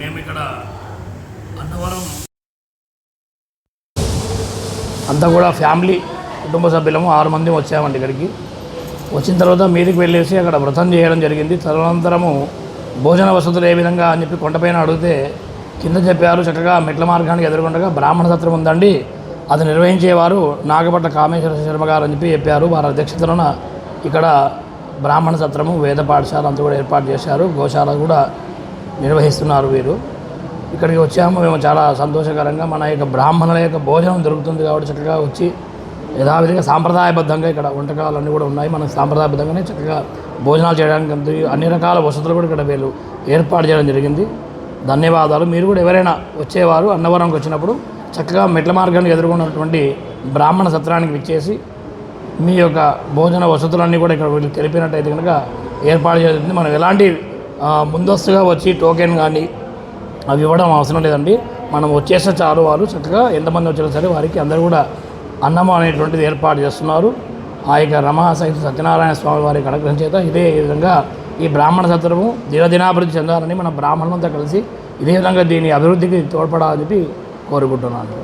మేము ఇక్కడ అన్నవరం అంతా కూడా ఫ్యామిలీ కుటుంబ సభ్యులము ఆరు మంది వచ్చామండి ఇక్కడికి. వచ్చిన తర్వాత మీదకి వెళ్ళేసి అక్కడ వ్రతం చేయడం జరిగింది. తదనంతరము భోజన వసతులు ఏ విధంగా అని చెప్పి కొండపైన అడిగితే కింద చెప్పారు చక్కగా మెట్ల మార్గానికి ఎదుర్కొండగా బ్రాహ్మణ సత్రం ఉందండి. అది నిర్వహించేవారు నాగపట్ల కామేశ్వర శర్మ గారు అని చెప్పి చెప్పారు. వారి అధ్యక్షతన ఇక్కడ బ్రాహ్మణ సత్రము వేద పాఠశాల అంతా కూడా ఏర్పాటు చేశారు. గోశాల కూడా నిర్వహిస్తున్నారు వీరు. ఇక్కడికి వచ్చాము మేము చాలా సంతోషకరంగా మన యొక్క బ్రాహ్మణుల యొక్క భోజనం దొరుకుతుంది కాబట్టి చక్కగా వచ్చి యథావిధిగా సాంప్రదాయబద్ధంగా ఇక్కడ వంటకాలన్నీ కూడా ఉన్నాయి. మనం సాంప్రదాయబద్ధంగానే చక్కగా భోజనాలు చేయడానికి అన్ని రకాల వసతులు కూడా ఇక్కడ వీళ్ళు ఏర్పాటు చేయడం జరిగింది. ధన్యవాదాలు. మీరు కూడా ఎవరైనా వచ్చేవారు అన్నవరంకి వచ్చినప్పుడు చక్కగా మెట్ల మార్గానికి ఎదుర్కొన్నటువంటి బ్రాహ్మణ సత్రానికి విచ్చేసి మీ యొక్క భోజన వసతులన్నీ కూడా ఇక్కడ వీళ్ళు తెలిపినట్టయితే కనుక ఏర్పాటు చేస్తుంది మనం ఎలాంటి ముందస్తుగా వచ్చి టోకెన్ కానీ అవి ఇవ్వడం అవసరం లేదండి. మనం వచ్చేస్తే చాలు వారు చక్కగా ఎంతమంది వచ్చినా సరే వారికి అందరూ కూడా అన్నం అనేటువంటిది ఏర్పాటు చేస్తున్నారు. ఆ యొక్క రమా సహిత సత్యనారాయణ స్వామి వారి అనుగ్రహం చేత ఇదే విధంగా ఈ బ్రాహ్మణ సత్రము దినదినాభివృద్ధి చెందాలని మన బ్రాహ్మణులంతా కలిసి ఇదే విధంగా దీని అభివృద్ధికి తోడ్పడాలని చెప్పి కోరుకుంటున్నాను.